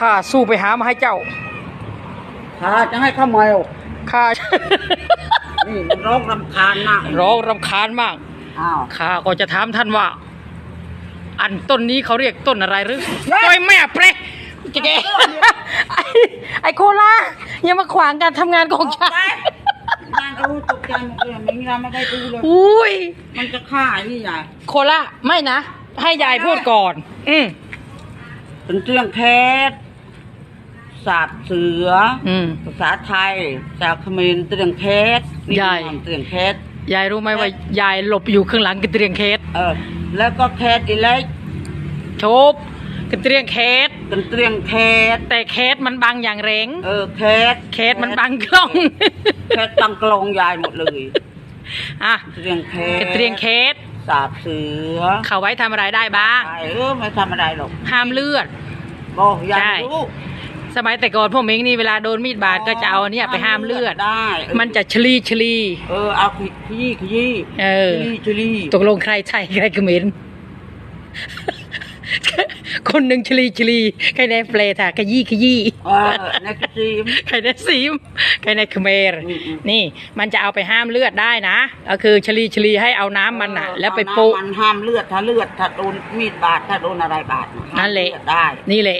ข้าสู้ไปหามาให้เจ้าข้าจะให้ข้าวแมวข้า นี่มันร้องรำคาญมากร้องรำคาญมาก อ้าว ข้าก็จะถามท่านว่า อันต้นนี้เขาเรียกต้นอะไรหรือโอ้ยแม่เประจะแกไอ้ไอ้โคลาอย่ามาขวางการทำงานของฉันงานรู้ตกใจหมดเลยไม่มีอะไรไม่ได้ดูเลย อุ้ย มันจะฆ่าไอ้นี่ใหญ่โคลาไม่นะ ให้ยายพูดก่อน อืมเป็นเรื่องแค สศาสตร์เสือออืมภาษาไทยจากเขมรเรื่องแคสนี่ใหญ่เรื่องแคส ยายรู้ไหมว่ายายหลบอยู่ข้างหลังกระเตรียงเคสเออ แล้วก็แคสอีเล็กโชบกระเตรียงเคสเป็นเรื่องแคสแต่เคสมันบังอย่างแรงเออแคสเคสมันบังกล้องแคสตังกลองยายหมดเลย อะเรื่องแคสกระเตรียงเคสศาสตร์เสือเขาไว้ทำอะไรได้บ้าง ใช่เออไม่ทำอะไรหรอกห้ามเลือด บอกยาใช่ยรู้ สมัยแต่ก่อนพวกเม้งนี่เวลาโดนมีดบาดก็จะเอาอันเนี้ยไปห้ามเลือด ได้เออมันจะชลีชลี เออเอาขยี้ขยี้เออ ขยี้ขยี้ตกลงใครใช่ใครเขมรคนหนึ่งชลีชลีใครในเปลถ่ะขยี้ขยี้เออนักซีม ใครในซีมใครในเขมรอืมอืม นี่มันจะเอาไปห้ามเลือดได้นะก็คือชลีชลีให้เอาน้ำมันอะ แล้วไปเอาปุน้ำมันห้ามเลือดถ้าเลือดถ้าโดนมีดบาดถ้าโดนอะไรบาดนั่นแหละ ห้ามเลือดได้ นี่แหละ